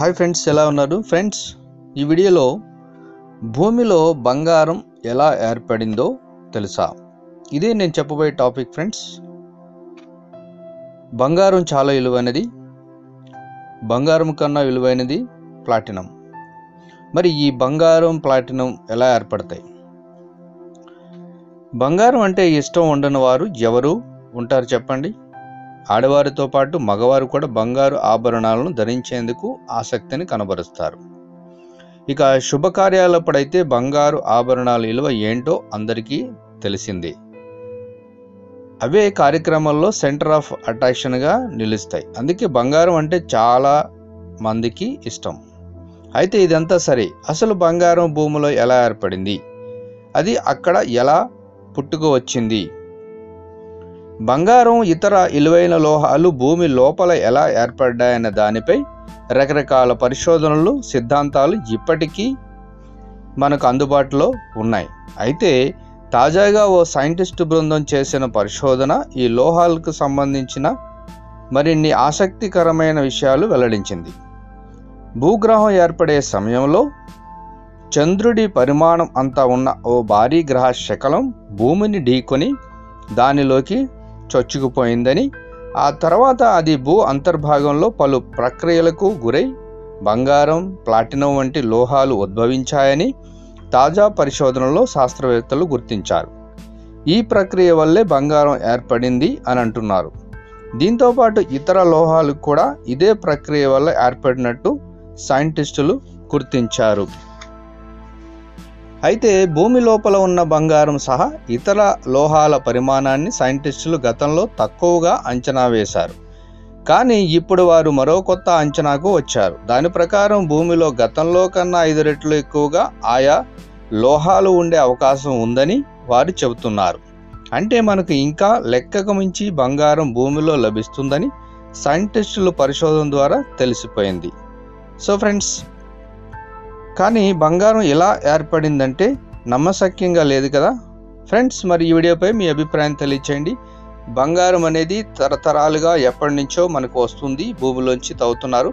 Hi friends ఎలా ఉన్నారు? Friends ఈ వీడియోలో భూమిలో బంగారం ఎలా ఏర్పడిందో తెలుసా? ఇదే నేను చెప్పబోయే టాపిక్ ఫ్రెండ్స్. బంగారం చాలా విలువైనది. బంగారం కన్నా విలువైనది ప్లాటినం. మరి ఈ బంగారం ప్లాటినం ఎలా ఏర్పడతాయి? బంగారం అంటే ఇష్టం ఉండని వారు ఎవరు ఉంటారు చెప్పండి? ఆడవారితో పాటు మగవారు కూడా బంగారు ఆభరణాలను ధరించేందుకు ఆసక్తిని కనబరుస్తారు. ఇక శుభకార్యాలప్పుడైతే బంగారు ఆభరణాల విలువ ఏంటో అందరికీ తెలిసింది. అవే కార్యక్రమాల్లో సెంటర్ ఆఫ్ అట్రాక్షన్గా నిలుస్తాయి. అందుకే బంగారం అంటే చాలా మందికి ఇష్టం. అయితే ఇదంతా సరే అసలు బంగారం భూమిలో ఎలా ఏర్పడింది? అది అక్కడ ఎలా పుట్టుకు వచ్చింది బంగారం ఇతర విలువైన లోహాలు భూమి లోపల ఎలా ఏర్పడ్డాయన్న దానిపై రకరకాల పరిశోధనలు సిద్ధాంతాలు ఇప్పటికీ మనకు అందుబాటులో ఉన్నాయి. అయితే తాజాగా ఓ సైంటిస్టు బృందం చేసిన పరిశోధన ఈ లోహాలకు సంబంధించిన మరిన్ని ఆసక్తికరమైన విషయాలు వెల్లడించింది. భూగ్రహం ఏర్పడే సమయంలో చంద్రుడి పరిమాణం అంతా ఉన్న ఓ భారీ గ్రహ శకలం భూమిని ఢీకొని దానిలోకి చొచ్చుకుపోయిందని ఆ తర్వాత అది భూ అంతర్భాగంలో పలు ప్రక్రియలకు గురై బంగారం ప్లాటినం వంటి లోహాలు ఉద్భవించాయని తాజా పరిశోధనలో శాస్త్రవేత్తలు గుర్తించారు. ఈ ప్రక్రియ వల్లే బంగారం ఏర్పడింది అని అంటున్నారు. దీంతోపాటు ఇతర లోహాలు కూడా ఇదే ప్రక్రియ వల్ల ఏర్పడినట్టు సైంటిస్టులు గుర్తించారు. అయితే భూమి లోపల ఉన్న బంగారం సహా ఇతర లోహాల పరిమాణాన్ని సైంటిస్టులు గతంలో తక్కువగా అంచనా వేశారు. కానీ ఇప్పుడు వారు మరో కొత్త అంచనాకు వచ్చారు. దాని ప్రకారం భూమిలో గతంలో కన్నా ఐదు రెట్లు ఎక్కువగా ఆయా లోహాలు ఉండే అవకాశం ఉందని వారు చెబుతున్నారు. అంటే మనకు ఇంకా లెక్కకు మించి బంగారం భూమిలో లభిస్తుందని సైంటిస్టులు పరిశోధన ద్వారా తెలిసిపోయింది. సో ఫ్రెండ్స్ కానీ బంగారం ఎలా ఏర్పడిందంటే నమ్మశక్యంగా లేదు కదా. ఫ్రెండ్స్ మరి ఈ వీడియోపై మీ అభిప్రాయం తెలియచేయండి. బంగారం అనేది తరతరాలుగా ఎప్పటి నుంచో మనకు వస్తుంది భూమిలోంచి తవ్వుతున్నారు.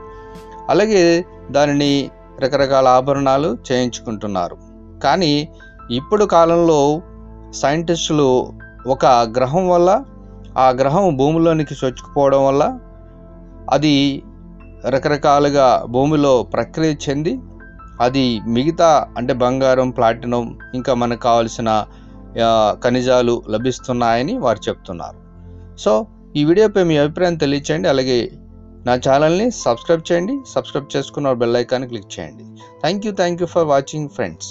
అలాగే దానిని రకరకాల ఆభరణాలు చేయించుకుంటున్నారు. కానీ ఇప్పుడు కాలంలో సైంటిస్టులు ఒక గ్రహం వల్ల ఆ గ్రహం భూమిలోనికి చొచ్చుకుపోవడం వల్ల అది రకరకాలుగా భూమిలో ప్రక్రియ చెంది అది మిగతా అంటే బంగారం ప్లాటినం ఇంకా మనకు కావాల్సిన ఖనిజాలు లభిస్తున్నాయని వారు చెప్తున్నారు. సో ఈ వీడియోపై మీ అభిప్రాయం తెలియచేయండి. అలాగే నా ఛానల్ని సబ్స్క్రైబ్ చేయండి. సబ్స్క్రైబ్ చేసుకున్న బెల్ ఐకాన్ క్లిక్ చేయండి. Thank you thank you for watching friends.